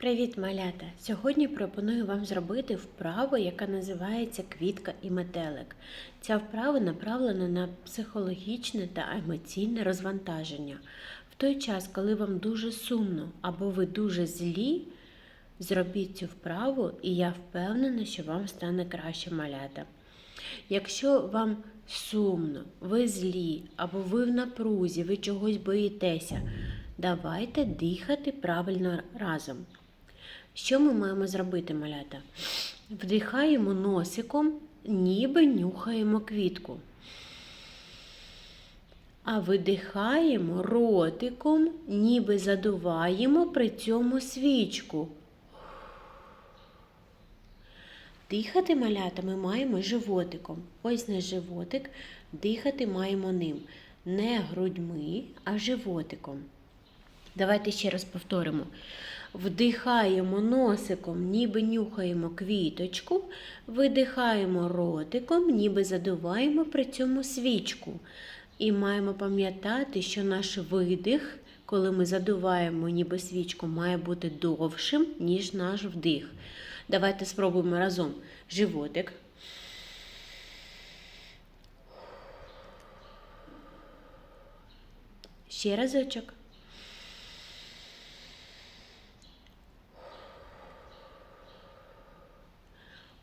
Привіт, малята! Сьогодні пропоную вам зробити вправу, яка називається квітка і метелик. Ця вправа направлена на психологічне та емоційне розвантаження. В той час, коли вам дуже сумно або ви дуже злі, зробіть цю вправу, і я впевнена, що вам стане краще малята. Якщо вам сумно, ви злі або ви в напрузі, ви чогось боїтеся, давайте дихати правильно разом. Що ми маємо зробити, малята? Вдихаємо носиком, ніби нюхаємо квітку. А видихаємо ротиком, ніби задуваємо при цьому свічку. Дихати малята ми маємо животиком. Ось наш животик, дихати маємо ним. Не грудьми, а животиком. Давайте ще раз повторимо. Вдихаємо носиком, ніби нюхаємо квіточку, видихаємо ротиком, ніби задуваємо при цьому свічку. І маємо пам'ятати, що наш видих, коли ми задуваємо ніби свічку, має бути довшим, ніж наш вдих. Давайте спробуємо разом животик. Ще разочок.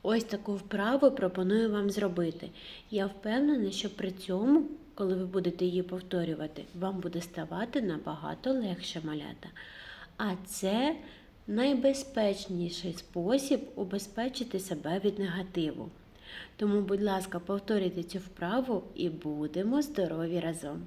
Ось таку вправу пропоную вам зробити. Я впевнена, що при цьому, коли ви будете її повторювати, вам буде ставати набагато легше малята. А це найбезпечніший спосіб убезпечити себе від негативу. Тому, будь ласка, повторюйте цю вправу і будемо здорові разом!